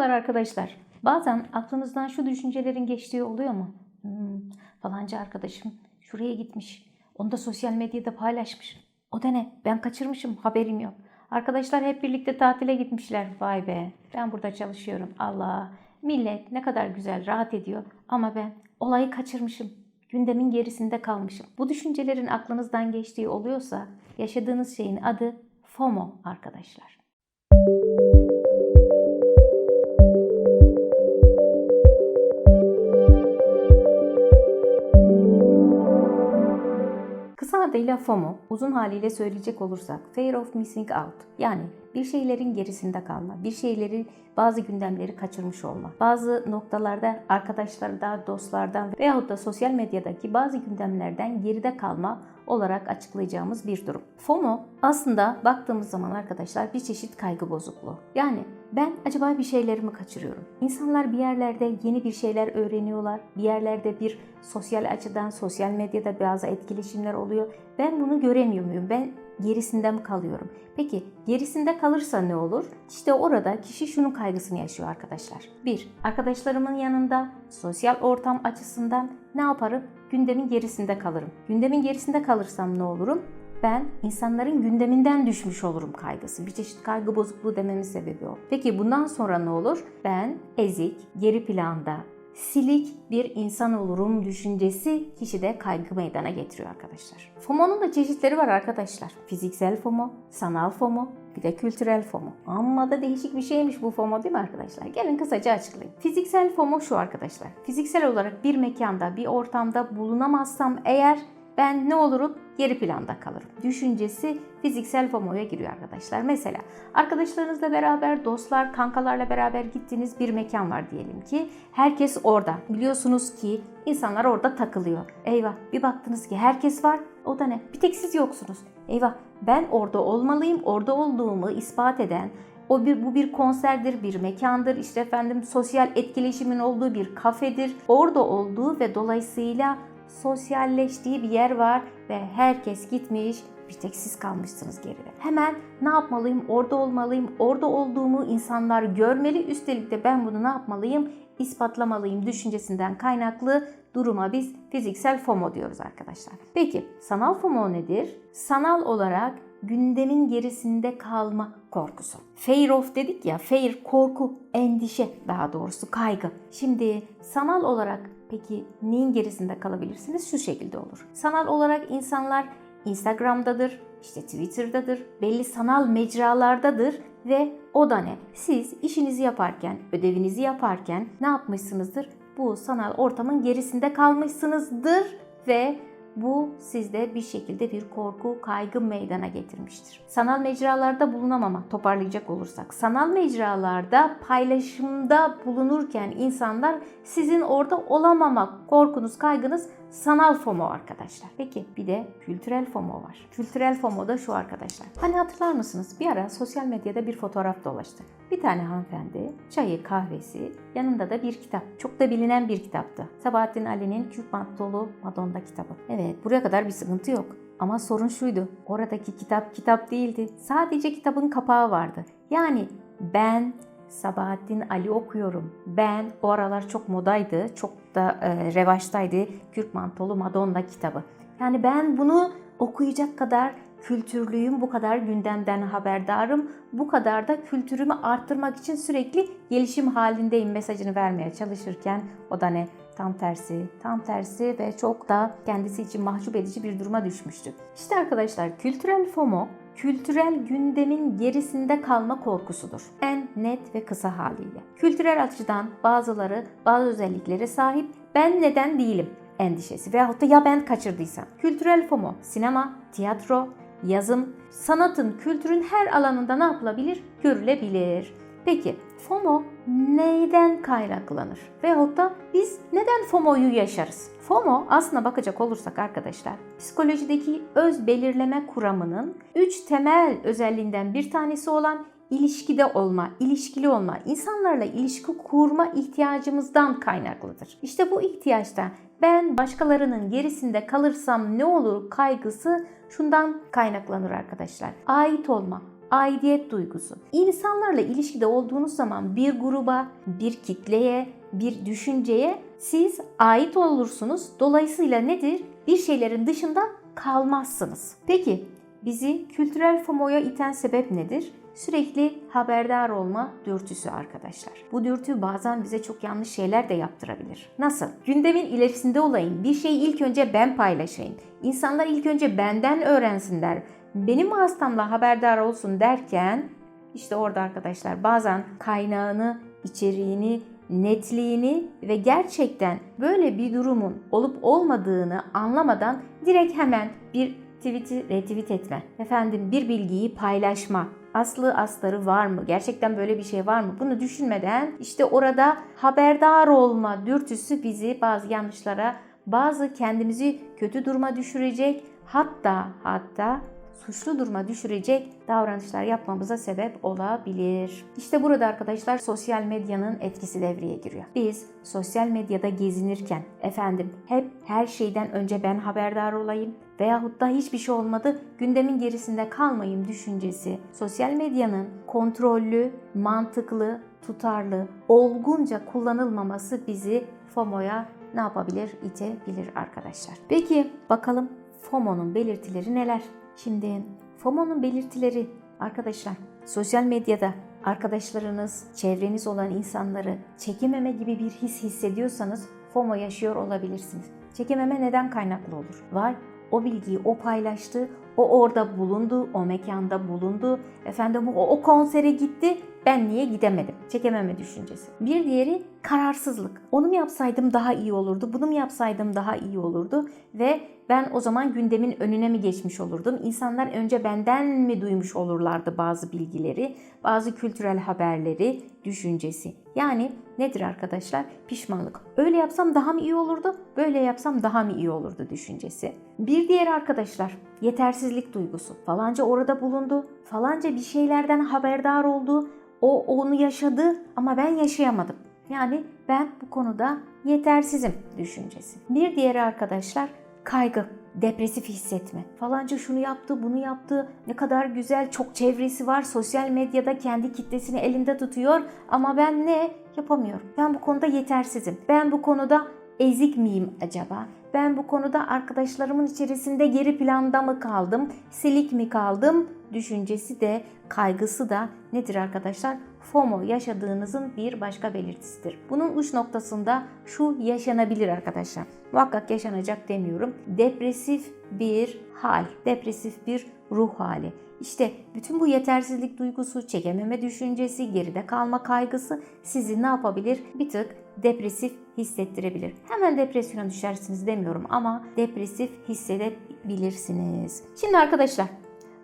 Merhabalar arkadaşlar. Bazen aklınızdan şu düşüncelerin geçtiği oluyor mu? Hmm, falanca arkadaşım şuraya gitmiş. Onu da sosyal medyada paylaşmış. O da ne? Ben kaçırmışım. Haberim yok. Arkadaşlar hep birlikte tatile gitmişler. Vay be. Ben burada çalışıyorum. Allah. Millet ne kadar güzel, rahat ediyor. Ama ben olayı kaçırmışım. Gündemin gerisinde kalmışım. Bu düşüncelerin aklınızdan geçtiği oluyorsa yaşadığınız şeyin adı FOMO arkadaşlar. Kısa adıyla FOMO, uzun haliyle söyleyecek olursak Fear of Missing Out. Yani bir şeylerin gerisinde kalma, bir şeyleri, bazı gündemleri kaçırmış olma. Bazı noktalarda arkadaşlardan, dostlardan veyahut da sosyal medyadaki bazı gündemlerden geride kalma olarak açıklayacağımız bir durum. FOMO aslında baktığımız zaman arkadaşlar bir çeşit kaygı bozukluğu. Yani ben acaba bir şeylerimi kaçırıyorum. İnsanlar bir yerlerde yeni bir şeyler öğreniyorlar. Bir yerlerde bir sosyal açıdan, sosyal medyada bazı etkileşimler oluyor. Ben bunu göremiyor muyum? Ben gerisinde mi kalıyorum? Peki gerisinde kalırsa ne olur? İşte orada kişi şunun kaygısını yaşıyor arkadaşlar. Bir, arkadaşlarımın yanında sosyal ortam açısından ne yaparım? Gündemin gerisinde kalırım. Gündemin gerisinde kalırsam ne olurum? Ben insanların gündeminden düşmüş olurum kaygısı. Bir çeşit kaygı bozukluğu dememin sebebi o. Peki bundan sonra ne olur? Ben ezik, geri planda, silik bir insan olurum düşüncesi kişide kaygı meydana getiriyor arkadaşlar. FOMO'nun da çeşitleri var arkadaşlar. Fiziksel FOMO, sanal FOMO, bir de kültürel FOMO. Amma da değişik bir şeymiş bu FOMO değil mi arkadaşlar? Gelin kısaca açıklayayım. Fiziksel FOMO şu arkadaşlar. Fiziksel olarak bir mekanda, bir ortamda bulunamazsam eğer ben ne olurum? Geri planda kalırım. Düşüncesi fiziksel FOMO'ya giriyor arkadaşlar. Mesela arkadaşlarınızla beraber, dostlar, kankalarla beraber gittiğiniz bir mekan var diyelim ki. Herkes orada. Biliyorsunuz ki insanlar orada takılıyor. Eyvah bir baktınız ki herkes var. O da ne? Bir tek siz yoksunuz. Eyvah ben orada olmalıyım. Orada olduğumu ispat eden o bir bu bir konserdir, bir mekandır, işte efendim sosyal etkileşimin olduğu bir kafedir. Orada olduğu ve dolayısıyla sosyalleştiği bir yer var ve herkes gitmiş, bir tek siz kalmışsınız geride. Hemen ne yapmalıyım? Orada olmalıyım. Orada olduğumu insanlar görmeli. Üstelik de ben bunu ne yapmalıyım? ispatlamalıyım düşüncesinden kaynaklı duruma biz fiziksel FOMO diyoruz arkadaşlar. Peki sanal FOMO nedir? Sanal olarak gündemin gerisinde kalma korkusu. Fear of dedik ya, fear korku, endişe daha doğrusu kaygı. Şimdi sanal olarak peki neyin gerisinde kalabilirsiniz? Şu şekilde olur. Sanal olarak insanlar Instagram'dadır, işte Twitter'dadır, belli sanal mecralardadır ve o da ne? Siz işinizi yaparken, ödevinizi yaparken ne yapmışsınızdır? Bu sanal ortamın gerisinde kalmışsınızdır ve bu sizde bir şekilde bir korku, kaygı meydana getirmiştir. Sanal mecralarda bulunamama toparlayacak olursak. Sanal mecralarda paylaşımda bulunurken insanlar sizin orada olamama korkunuz, kaygınız sanal FOMO arkadaşlar. Peki bir de kültürel FOMO var. Kültürel FOMO da şu arkadaşlar. Hani hatırlar mısınız? Bir ara sosyal medyada bir fotoğraf dolaştı. Bir tane hanımefendi çayı, kahvesi, yanında da bir kitap. Çok da bilinen bir kitaptı. Sabahattin Ali'nin Kürk Mantolu Madonna kitabı. Evet buraya kadar bir sıkıntı yok. Ama sorun şuydu. Oradaki kitap kitap değildi. Sadece kitabın kapağı vardı. Yani ben Sabahattin Ali okuyorum. Ben o aralar çok modaydı, çok da e, revaçtaydı. Kürk Mantolu Madonna kitabı. Yani ben bunu okuyacak kadar kültürlüyüm, bu kadar gündemden haberdarım, bu kadar da kültürümü arttırmak için sürekli gelişim halindeyim mesajını vermeye çalışırken o da ne? Tam tersi, tam tersi ve çok da kendisi için mahcup edici bir duruma düşmüştü. İşte arkadaşlar kültürel FOMO kültürel gündemin gerisinde kalma korkusudur. En net ve kısa haliyle. Kültürel açıdan bazıları bazı özelliklere sahip ben neden değilim endişesi veyahut da ya ben kaçırdıysam. Kültürel FOMO, sinema, tiyatro, yazım, sanatın, kültürün her alanında ne yapılabilir? Görülebilir. Peki FOMO neyden kaynaklanır? Veyahut da biz neden FOMO'yu yaşarız? FOMO aslına bakacak olursak arkadaşlar psikolojideki öz belirleme kuramının 3 temel özelliğinden bir tanesi olan ilişkide olma, ilişkili olma, insanlarla ilişki kurma ihtiyacımızdan kaynaklıdır. İşte bu ihtiyaçta ben başkalarının gerisinde kalırsam ne olur kaygısı şundan kaynaklanır arkadaşlar. Ait olma, aidiyet duygusu. İnsanlarla ilişkide olduğunuz zaman bir gruba, bir kitleye, bir düşünceye siz ait olursunuz. Dolayısıyla nedir? Bir şeylerin dışında kalmazsınız. Peki bizi kültürel FOMO'ya iten sebep nedir? Sürekli haberdar olma dürtüsü arkadaşlar. Bu dürtü bazen bize çok yanlış şeyler de yaptırabilir. Nasıl? Gündemin ilerisinde olayım. Bir şeyi ilk önce ben paylaşayım. İnsanlar ilk önce benden öğrensinler. Benim hastamla haberdar olsun derken işte orada arkadaşlar bazen kaynağını, içeriğini, netliğini ve gerçekten böyle bir durumun olup olmadığını anlamadan direkt hemen bir tweet'i retweet etme. Efendim bir bilgiyi paylaşma. Aslı astarı var mı? Gerçekten böyle bir şey var mı? Bunu düşünmeden işte orada haberdar olma dürtüsü bizi bazı yanlışlara, bazı kendimizi kötü duruma düşürecek, hatta hatta suçlu duruma düşürecek davranışlar yapmamıza sebep olabilir. İşte burada arkadaşlar sosyal medyanın etkisi devreye giriyor. Biz sosyal medyada gezinirken efendim hep her şeyden önce ben haberdar olayım veyahut da hiçbir şey olmadı gündemin gerisinde kalmayayım düşüncesi sosyal medyanın kontrollü, mantıklı, tutarlı, olgunca kullanılmaması bizi FOMO'ya ne yapabilir? itebilir arkadaşlar. Peki bakalım FOMO'nun belirtileri neler? Şimdi FOMO'nun belirtileri arkadaşlar sosyal medyada arkadaşlarınız, çevreniz olan insanları çekememe gibi bir his hissediyorsanız FOMO yaşıyor olabilirsiniz. Çekememe neden kaynaklı olur? Vay o bilgiyi o paylaştı, o orada bulundu, o mekanda bulundu. Efendim o, o konsere gitti, ben niye gidemedim? Çekememe düşüncesi. Bir diğeri kararsızlık. Onu mu yapsaydım daha iyi olurdu, bunu mu yapsaydım daha iyi olurdu ve ben o zaman gündemin önüne mi geçmiş olurdum? İnsanlar önce benden mi duymuş olurlardı bazı bilgileri, bazı kültürel haberleri, düşüncesi. Yani nedir arkadaşlar? Pişmanlık. Öyle yapsam daha mı iyi olurdu? Böyle yapsam daha mı iyi olurdu düşüncesi. Bir diğer arkadaşlar yetersizlik duygusu. Falanca orada bulundu, falanca bir şeylerden haberdar oldu, o onu yaşadı ama ben yaşayamadım. Yani ben bu konuda yetersizim düşüncesi. Bir diğeri arkadaşlar kaygı, depresif hissetme. Falanca şunu yaptı, bunu yaptı. Ne kadar güzel, çok çevresi var. Sosyal medyada kendi kitlesini elinde tutuyor ama ben ne yapamıyorum? Ben bu konuda yetersizim. Ben bu konuda ezik miyim acaba? Ben bu konuda arkadaşlarımın içerisinde geri planda mı kaldım? Silik mi kaldım? Düşüncesi de, kaygısı da nedir arkadaşlar? FOMO yaşadığınızın bir başka belirtisidir. Bunun uç noktasında şu yaşanabilir arkadaşlar. Muhakkak yaşanacak demiyorum. Depresif bir hal, depresif bir ruh hali. İşte bütün bu yetersizlik duygusu, çekememe düşüncesi, geride kalma kaygısı sizi ne yapabilir? Bir tık depresif hissettirebilir. Hemen depresyona düşersiniz demiyorum ama depresif hissedebilirsiniz. Şimdi arkadaşlar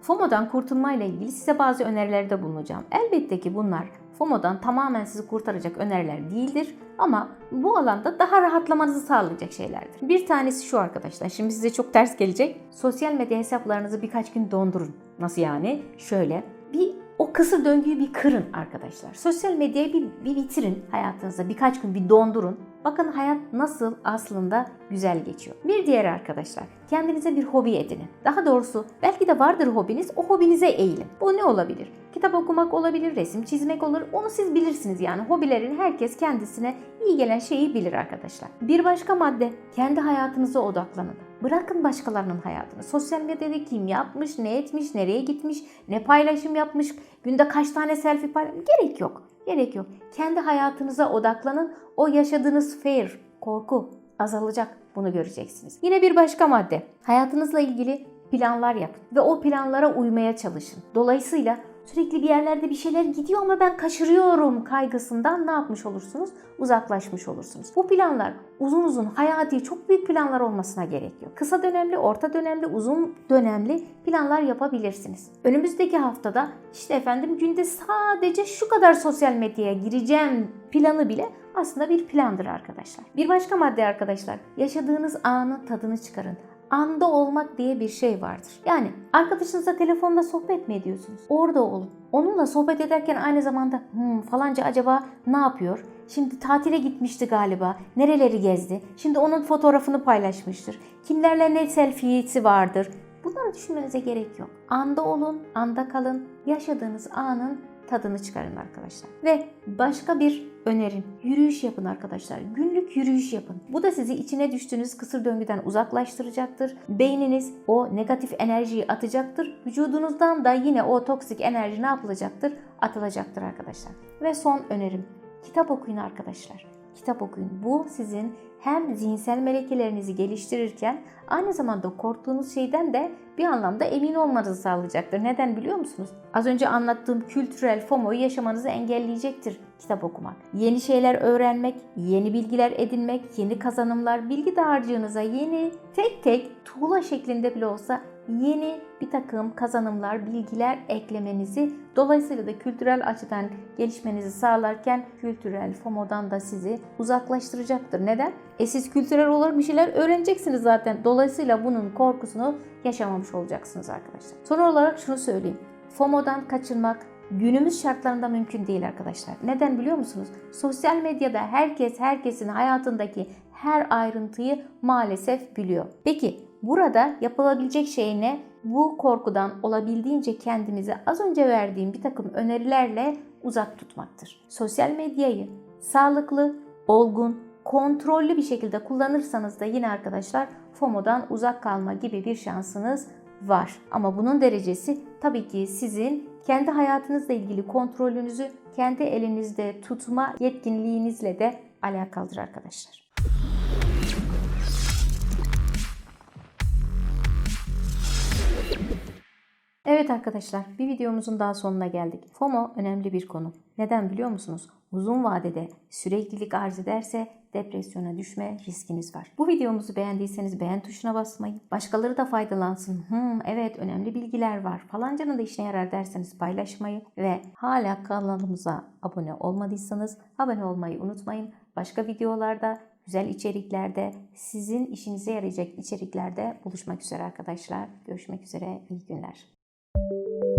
FOMO'dan kurtulmayla ilgili size bazı önerilerde bulunacağım. Elbette ki bunlar FOMO'dan tamamen sizi kurtaracak öneriler değildir ama bu alanda daha rahatlamanızı sağlayacak şeylerdir. Bir tanesi şu arkadaşlar. Şimdi size çok ters gelecek. Sosyal medya hesaplarınızı birkaç gün dondurun. Nasıl yani? Şöyle bir o kısır döngüyü bir kırın arkadaşlar. Sosyal medyayı bir, bir bitirin hayatınızda. Birkaç gün bir dondurun. Bakın hayat nasıl aslında güzel geçiyor. Bir diğer arkadaşlar kendinize bir hobi edinin. Daha doğrusu belki de vardır hobiniz o hobinize eğilin. Bu ne olabilir? Kitap okumak olabilir, resim çizmek olur. Onu siz bilirsiniz yani. Hobilerin herkes kendisine iyi gelen şeyi bilir arkadaşlar. Bir başka madde kendi hayatınıza odaklanın. Bırakın başkalarının hayatını. Sosyal medyada kim yapmış, ne etmiş, nereye gitmiş, ne paylaşım yapmış, günde kaç tane selfie paylaşmış. Gerek yok. Gerek yok. Kendi hayatınıza odaklanın. O yaşadığınız fear, korku azalacak. Bunu göreceksiniz. Yine bir başka madde. Hayatınızla ilgili planlar yapın ve o planlara uymaya çalışın. Dolayısıyla sürekli bir yerlerde bir şeyler gidiyor ama ben kaçırıyorum kaygısından ne yapmış olursunuz? Uzaklaşmış olursunuz. Bu planlar uzun uzun hayati çok büyük planlar olmasına gerek yok. Kısa dönemli, orta dönemli, uzun dönemli planlar yapabilirsiniz. Önümüzdeki haftada işte efendim günde sadece şu kadar sosyal medyaya gireceğim planı bile aslında bir plandır arkadaşlar. Bir başka madde arkadaşlar yaşadığınız anın tadını çıkarın anda olmak diye bir şey vardır. Yani arkadaşınızla telefonda sohbet mi ediyorsunuz? Orada olun. Onunla sohbet ederken aynı zamanda hmm, falanca acaba ne yapıyor? Şimdi tatile gitmişti galiba. Nereleri gezdi? Şimdi onun fotoğrafını paylaşmıştır. Kimlerle ne selfiesi vardır? Bu Bunları düşünmenize gerek yok. Anda olun, anda kalın. Yaşadığınız anın tadını çıkarın arkadaşlar. Ve başka bir önerim. Yürüyüş yapın arkadaşlar. Günlük yürüyüş yapın. Bu da sizi içine düştüğünüz kısır döngüden uzaklaştıracaktır. Beyniniz o negatif enerjiyi atacaktır. Vücudunuzdan da yine o toksik enerji ne yapılacaktır? Atılacaktır arkadaşlar. Ve son önerim. Kitap okuyun arkadaşlar. Kitap okuyun. Bu sizin hem zihinsel melekelerinizi geliştirirken aynı zamanda korktuğunuz şeyden de bir anlamda emin olmanızı sağlayacaktır. Neden biliyor musunuz? Az önce anlattığım kültürel FOMO'yu yaşamanızı engelleyecektir kitap okumak. Yeni şeyler öğrenmek, yeni bilgiler edinmek, yeni kazanımlar, bilgi dağarcığınıza yeni tek tek tuğla şeklinde bile olsa yeni bir takım kazanımlar, bilgiler eklemenizi dolayısıyla da kültürel açıdan gelişmenizi sağlarken kültürel FOMO'dan da sizi uzaklaştıracaktır. Neden? E siz kültürel olarak bir şeyler öğreneceksiniz zaten. Dolayısıyla bunun korkusunu yaşamamış olacaksınız arkadaşlar. Son olarak şunu söyleyeyim. FOMO'dan kaçınmak günümüz şartlarında mümkün değil arkadaşlar. Neden biliyor musunuz? Sosyal medyada herkes herkesin hayatındaki her ayrıntıyı maalesef biliyor. Peki burada yapılabilecek şey ne? Bu korkudan olabildiğince kendinizi az önce verdiğim bir takım önerilerle uzak tutmaktır. Sosyal medyayı sağlıklı, olgun, kontrollü bir şekilde kullanırsanız da yine arkadaşlar FOMO'dan uzak kalma gibi bir şansınız var. Ama bunun derecesi tabii ki sizin kendi hayatınızla ilgili kontrolünüzü kendi elinizde tutma yetkinliğinizle de alakalıdır arkadaşlar. Evet arkadaşlar bir videomuzun daha sonuna geldik. FOMO önemli bir konu. Neden biliyor musunuz? Uzun vadede süreklilik arz ederse depresyona düşme riskiniz var. Bu videomuzu beğendiyseniz beğen tuşuna basmayı, başkaları da faydalansın. Hmm, evet önemli bilgiler var. Falancanın da işine yarar derseniz paylaşmayı ve hala kanalımıza abone olmadıysanız abone olmayı unutmayın. Başka videolarda güzel içeriklerde, sizin işinize yarayacak içeriklerde buluşmak üzere arkadaşlar. Görüşmek üzere. İyi günler. Thank you.